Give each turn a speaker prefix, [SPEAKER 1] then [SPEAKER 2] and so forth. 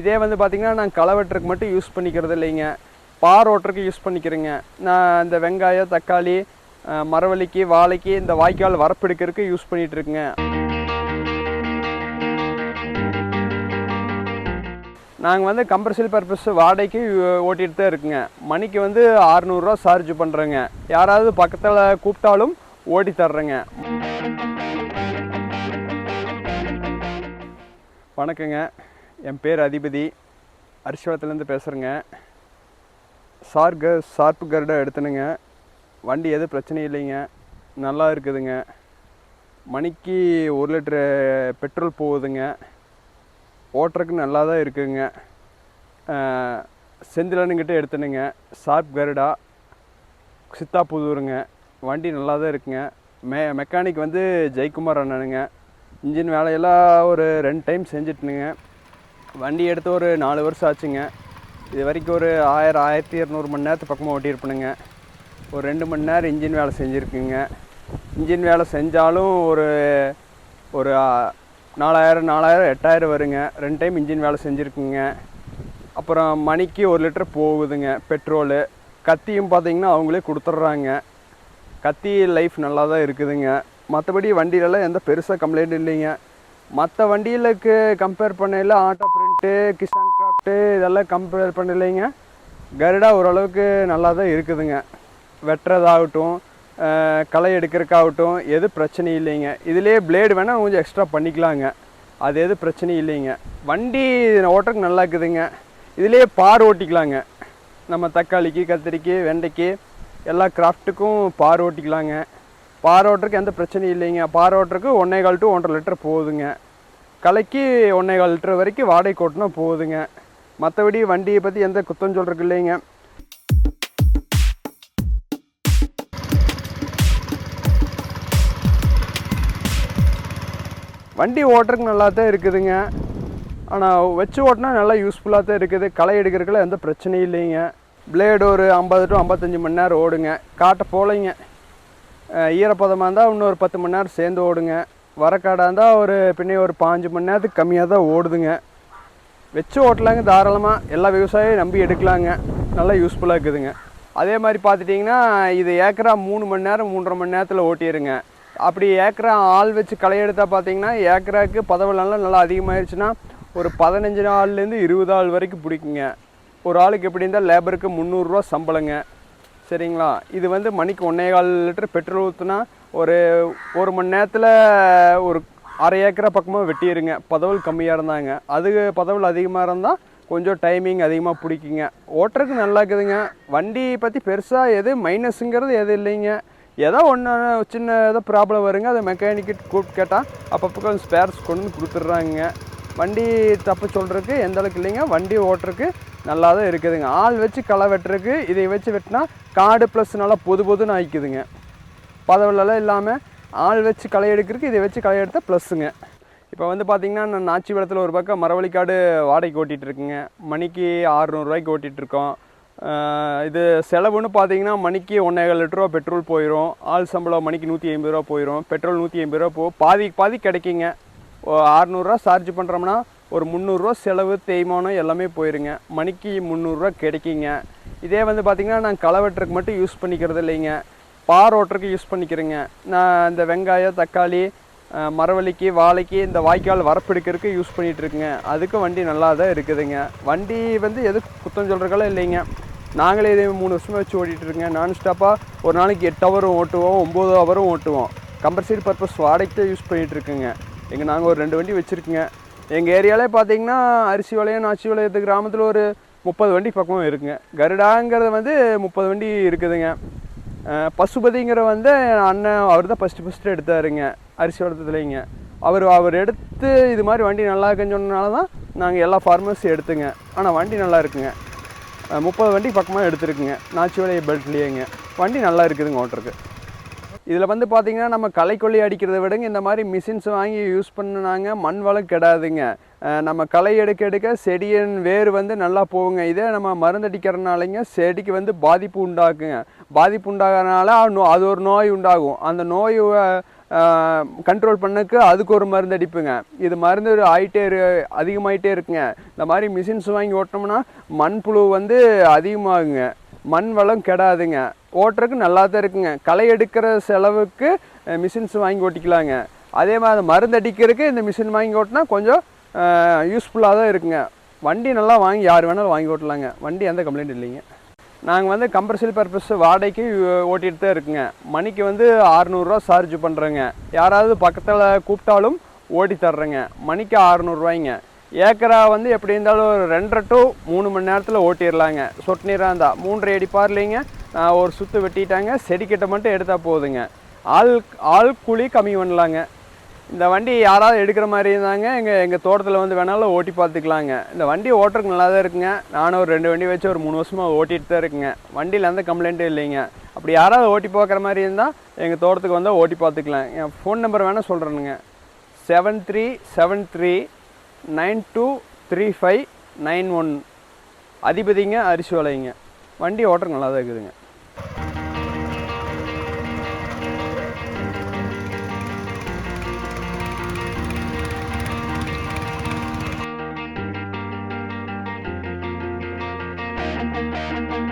[SPEAKER 1] இதே வந்து பார்த்திங்கன்னா நான் களை வெட்டுறதுக்கு மட்டும் யூஸ் பண்ணிக்கிறது இல்லைங்க. பார் ஓட்டுறதுக்கு யூஸ் பண்ணிக்கிறேங்க. நான் இந்த வெங்காயம் தக்காளி மரவள்ளிக்கு வாழைக்கு இந்த வாய்க்கால் வரப்பெடுக்கிறதுக்கு யூஸ் பண்ணிகிட்டு இருக்குங்க நாங்கள் வந்து கம்பர்சியல் பர்பஸ் வாடகைக்கு யூ- ஓட்டிகிட்டு தான் இருக்குங்க. மணிக்கு வந்து அறநூறுவா சார்ஜ் பண்ணுறேங்க யாராவது பக்கத்தில் கூப்பிட்டாலும் ஓட்டி தர்றேங்க. வணக்கங்க. என் பேர் அதிபதி. அரிசிவளத்துலேருந்து பேசுகிறேங்க சார்க சார்பு கருடை எடுத்துனுங்க. வண்டி எதுவும் பிரச்சனை இல்லைங்க. நல்லா இருக்குதுங்க. மணிக்கு ஒரு லிட்ரு பெட்ரோல் போகுதுங்க. ஓட்டுறதுக்கு நல்லா தான் இருக்குங்க. அஹ், செந்திலனுங்கிட்ட எடுத்துனுங்க. ஷார்ப் கருடா. சித்தாப்புதூருங்க வண்டி நல்லா தான் இருக்குங்க. மெ மெக்கானிக் வந்து ஜெயக்குமார் அண்ணனுங்க. இன்ஜின் வேலையெல்லாம் ஒரு ரெண்டு டைம் செஞ்சிட்டுனுங்க. வண்டி எடுத்து ஒரு நாலு வருஷம் ஆச்சுங்க. இது வரைக்கும் ஒரு ஆயிரம் ஆயிரத்தி இரநூறு மணி நேரத்து பக்கமாக ஓட்டியிருப்பணுங்க ஒரு ரெண்டு மணி நேரம் இன்ஜின் வேலை செஞ்சுருக்குங்க. இன்ஜின் வேலை செஞ்சாலும் ஒரு ஒரு நாலாயிரம் நாலாயிரம் எட்டாயிரம் வருங்க. ரெண்டு டைம் இன்ஜின் வேலை செஞ்சுருக்குங்க. அப்புறம் மணிக்கு ஒரு லிட்டர் போகுதுங்க பெட்ரோலு. கத்தியும் பார்த்தீங்கன்னா அவங்களே கொடுத்துட்றாங்க. கத்தி லைஃப் நல்லா தான் இருக்குதுங்க. மற்றபடி வண்டியிலலாம் எந்த பெருசாக கம்ப்ளைண்ட் இல்லைங்க. மற்ற வண்டிகளுக்கு கம்பேர் பண்ணையில் ஆட்டோ கிராஃப்ட்டு கிசான் கிராஃப்ட்டு இதெல்லாம் கம்பேர் பண்ணலைங்க. கருடா ஓரளவுக்கு நல்லா தான் இருக்குதுங்க. வெட்டுறதாகட்டும் களை எடுக்கிறதுக்காகட்டும் எது பிரச்சனை இல்லைங்க. இதுலேயே பிளேடு வேணால் கொஞ்சம் எக்ஸ்ட்ரா பண்ணிக்கலாங்க. அது எது பிரச்சனை இல்லைங்க. வண்டி ஓட்டுறதுக்கு நல்லா இருக்குதுங்க. இதுலேயே பார் ஓட்டிக்கலாங்க. நம்ம தக்காளிக்கு கத்திரிக்கு வெண்டைக்கு எல்லா கிராஃப்ட்டுக்கும் பார் ஓட்டிக்கலாங்க. பார் ஓட்டுறதுக்கு எந்த பிரச்சனையும் இல்லைங்க. பார் ஓட்டுறதுக்கு ஒன்றே கால் டு ஒன்றரை லிட்டர் போகுதுங்க கலைக்கு ஒன்றே கால் லிட்டர் வரைக்கும் வாடகை ஓட்டினா போகுதுங்க. மற்றபடி வண்டியை பற்றி எந்த குத்தம் சொல்கிறதுக்கு இல்லைங்க. வண்டி ஓட்டுறதுக்கு நல்லா தான் இருக்குதுங்க. ஆனால் வச்சு ஓட்டினா நல்லா யூஸ்ஃபுல்லாக தான் இருக்குது. களை எடுக்கிறதுக்குலாம் எந்த பிரச்சனையும் இல்லைங்க. பிளேடு ஒரு ஐம்பது டு ஐம்பத்தஞ்சு மணி நேரம் ஓடுங்க. காட்ட போலைங்க. ஈரப்பதமாக இருந்தால் இன்னும் ஒரு பத்து மணி நேரம் சேர்ந்து ஓடுங்க. வரக்காடாக இருந்தால் ஒரு பின்னே ஒரு பாஞ்சு மணி நேரத்துக்கு கம்மியாக தான் ஓடுதுங்க. வச்சு ஓட்டலாங்க தாராளமாக எல்லா விவசாயியும் நம்பி எடுக்கலாங்க. நல்லா யூஸ்ஃபுல்லாக இருக்குதுங்க. அதே மாதிரி பார்த்துட்டிங்கன்னா இது ஏக்கரா மூணு மணி நேரம் மூன்றரை மணி நேரத்தில் ஓட்டிடுங்க அப்படி ஏக்கரா ஆள் வச்சு களை எடுத்தால் பார்த்தீங்கன்னா ஏக்கராக்கு பதவிலாம் நல்லா அதிகமாகிடுச்சுன்னா ஒரு பதினஞ்சு நாள்லேருந்து இருபது ஆள் வரைக்கும் பிடிக்குங்க. ஒரு ஆளுக்கு எப்படி இருந்தால் லேபருக்கு முந்நூறுரூவா சம்பளங்க. சரிங்களா? இது வந்து மணிக்கு ஒன்றே கால் லிட்டர் பெட்ரோல் ஊற்றுனா ஒரு ஒரு மணி நேரத்தில் ஒரு அரை ஏக்கரை பக்கமாக வெட்டிடுங்க பதவல் கம்மியாக இருந்தாங்க. அது பதவல் அதிகமாக இருந்தால் கொஞ்சம் டைமிங் அதிகமாக பிடிக்குங்க. ஓட்டுறதுக்கு நல்லா இருக்குதுங்க. வண்டி பற்றி பெருசாக எது மைனஸுங்கிறது எது இல்லைங்க. ஏதோ ஒன்று சின்ன ஏதோ ப்ராப்ளம் வருங்க. அதை மெக்கானிக்கு கூப்பிட்டு கேட்டால் அப்பப்போ கொஞ்சம் ஸ்பேர்ஸ் கொண்டு வந்து கொடுத்துட்றாங்க. வண்டி தப்பு சொல்கிறதுக்கு எந்த அளவுக்கு இல்லைங்க. வண்டி ஓட்டுறதுக்கு நல்லா தான் இருக்குதுங்க. ஆள் வச்சு களை வெட்டுறதுக்கு இதை வச்சு வெட்டினா காடு ப்ளஸ் நல்லா பொது பொதுன்னு ஆயிக்குதுங்க. பதவிலலாம் இல்லாமல் ஆள் வச்சு களை எடுக்கிறதுக்கு இதை வச்சு களை எடுத்தால் ப்ளஸ்ஸுங்க இப்போ வந்து பார்த்திங்கன்னா நான் நாச்சிவளத்தில் ஒரு பக்கம் மரவள்ளிக்காடு வாடகைக்கு ஓட்டிகிட்டு இருக்குங்க. மணிக்கு ஆறுநூறுவாய்க்கு ஓட்டிகிட்டு இருக்கோம். இது செலவுன்னு பார்த்தீங்கன்னா மணிக்கு ஒன்றேகால் லிட்டர் ரூபா பெட்ரோல் போயிடும் ஆள் சம்பளம் மணிக்கு நூற்றி ஐம்பது ரூபா போயிடும் பெட்ரோல் நூற்றி ஐம்பது ரூபா போகும் பாதி பாதி கிடைக்குங்க. அறநூறுரூவா சார்ஜ் பண்ணுறோம்னா ஒரு முந்நூறுரூவா செலவு தேய்மானம் எல்லாமே போயிருங்க. மணிக்கு முந்நூறுரூவா கிடைக்குங்க. இதே வந்து பார்த்திங்கன்னா நான் களை வெட்டுறதுக்கு மட்டும் யூஸ் பண்ணிக்கிறது இல்லைங்க. பார் ஓட்டுறதுக்கு யூஸ் பண்ணிக்கிறேங்க. நான் இந்த வெங்காயம் தக்காளி மரவள்ளிக்கு வாழைக்கு இந்த வாய்க்கால் வரப்பெடுக்கிறதுக்கு யூஸ் பண்ணிகிட்டு இருக்குங்க அதுக்கும் வண்டி நல்லா தான் இருக்குதுங்க. வண்டி வந்து எது குத்தம் சொல்கிறக்கெல்லாம் இல்லைங்க. நாங்களே இதே மூணு வருஷமாக வச்சு ஓட்டிகிட்டு இருக்கோங்க நான் ஸ்டாப்பாக ஒரு நாளைக்கு எட்டு ஹவரும் ஓட்டுவோம் ஒம்பது ஹவரும் ஓட்டுவோம். கம்பல்சரி பர்பஸ் வாடகைக்கு தான் யூஸ் பண்ணிகிட்ருக்குங்க எங்கள் நாங்கள் ஒரு ரெண்டு வண்டி வச்சுருக்குங்க. எங்கள் ஏரியாலே பார்த்தீங்கன்னா அரிசி வளையம் நாச்சி வளையத்து கிராமத்தில் ஒரு முப்பது வண்டி பக்கமும் இருக்குங்க. கருடாங்கிறது வந்து முப்பது வண்டி இருக்குதுங்க. பசுபதிங்கிற வந்து அண்ணன் அவர் தான் ஃபஸ்ட்டு ஃபஸ்ட்டு எடுத்தாருங்க அரிசி வளர்த்ததுலேங்க. அவர் அவர் எடுத்து இது மாதிரி வண்டி நல்லா இருக்குன்னு சொன்னனால தான் நாங்கள் எல்லா ஃபார்மர்ஸும் எடுத்துங்க. ஆனால் வண்டி நல்லா இருக்குங்க. முப்பது வண்டி பக்கமாக எடுத்துருக்குங்க. நாச்சிவளைய பெல்ட்லேயேங்க வண்டி நல்லா இருக்குதுங்க ஓட்டுறதுக்கு. இதில் வந்து பார்த்திங்கன்னா நம்ம களைக்கொல்லி அடிக்கிறத விடங்க. இந்த மாதிரி மிஷின்ஸ் வாங்கி யூஸ் பண்ணுனாங்க மண் வளம் கெடாதுங்க. நம்ம களை எடுக்க எடுக்க செடியின் வேர் வந்து நல்லா போகுங்க. இதே நம்ம மருந்தடிக்கிறனாலங்க செடிக்கு வந்து பாதிப்பு உண்டாக்குங்க. பாதிப்பு உண்டாகிறனால அது நோ- அது ஒரு நோய் உண்டாகும். அந்த நோய் கண்ட்ரோல் பண்ணக்கு அதுக்கு ஒரு மருந்து அடிப்புங்க இது மருந்து ஆகிட்டே இரு அதிகமாகிட்டே இருக்குங்க. இந்த மாதிரி மிஷின்ஸ் வாங்கி ஓட்டினோம்னா மண்புழு வந்து அதிகமாகுங்க. மண் வளம் கெடாதுங்க. ஓட்டுறதுக்கு நல்லா தான் இருக்குங்க. களை எடுக்கிற செலவுக்கு மிஷின்ஸ் வாங்கி ஓட்டிக்கலாங்க. அதே மாதிரி மருந்து அடிக்கிறதுக்கு இந்த மிஷின் வாங்கி ஓட்டினா கொஞ்சம் யூஸ்ஃபுல்லாக தான் இருக்குங்க. வண்டி நல்லா வாங்கி யார் வேணாலும் வாங்கி ஓட்டலாங்க. வண்டி எந்த கம்ப்ளைண்ட் இல்லைங்க. நாங்கள் வந்து கம்பர்ஷியல் பர்பஸ் வாடகைக்கு ஓட்டிகிட்டு தான் இருக்குங்க. மணிக்கு வந்து அறநூறுரூவா சார்ஜ் பண்ணுறேங்க யாராவது பக்கத்தில் கூப்பிட்டாலும் ஓட்டி தர்றேங்க. மணிக்கு அறநூறுவாய்ங்க ஏக்கரா வந்து எப்படி இருந்தாலும் ஒரு ரெண்டரை டு மூணு மணி நேரத்தில் ஓட்டிடலாங்க. சொட்டு நீராக இருந்தால் மூன்றரை அடி பார்லைங்க நான் ஒரு சுற்று வெட்டிட்டாங்க. செடிக்கிட்ட மட்டும் எடுத்தால் போதுங்க. ஆள் ஆள் கூலி கம்மி பண்ணலாங்க. இந்த வண்டி யாராவது எடுக்கிற மாதிரி இருந்தாங்க எங்கள் எங்கள் தோட்டத்தில் வந்து வேணாலும் ஓட்டி பார்த்துக்கலாங்க. இந்த வண்டி ஓட்டுறதுக்கு நல்லா தான் இருக்குங்க. நானும் ஒரு ரெண்டு வண்டி வச்சு ஒரு மூணு வருஷமாக ஓட்டிகிட்டு தான் இருக்குங்க. வண்டியில் எந்த கம்ப்ளைண்ட்டும் இல்லைங்க. அப்படி யாராவது ஓட்டி பார்க்குற மாதிரி இருந்தால் எங்கள் தோட்டத்துக்கு வந்தால் ஓட்டி பார்த்துக்கலாம். என் ஃபோன் நம்பர் வேணால் சொல்கிறேனுங்க seven three seven three nine two three five nine one. அதிபதிங்க அரிசி வலைங்க வண்டி ஓட்டம் நல்லா தான் இருக்குதுங்க. thank you